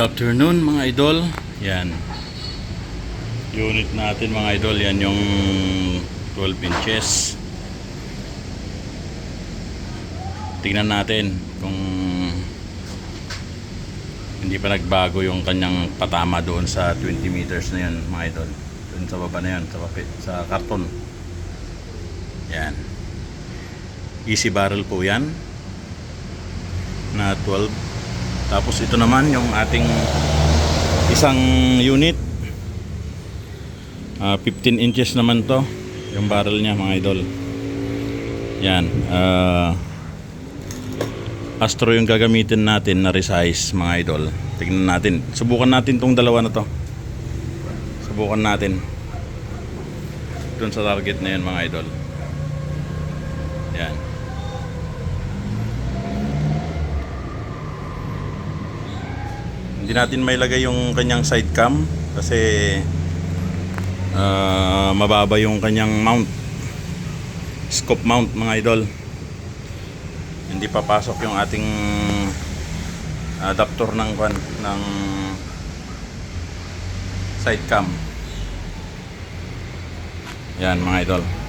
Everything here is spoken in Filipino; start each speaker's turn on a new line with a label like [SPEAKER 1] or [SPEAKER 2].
[SPEAKER 1] Good afternoon mga idol. Yan. Unit natin mga idol. Yan yung 12 inches. Tingnan natin kung hindi pa nagbago yung kanyang patama doon sa 20 meters na yan mga idol. Doon sa baba na yan, sa, sa karton. Yan. Easy barrel po yan. Na 12 tapos ito naman yung ating isang unit. Ah, 15 inches naman to yung barrel niya mga idol. Yan. ah, Astro yung gagamitin natin na resize mga idol. Tingnan natin. Subukan natin tong dalawa na to. Subukan natin. Doon sa target na yan mga idol. Yan. Hindi natin may lagay yung kanyang side cam kasi ah, mababa yung kanyang mount. Scope mount mga idol. Hindi papasok yung ating adapter ng ng side cam. Yan mga idol.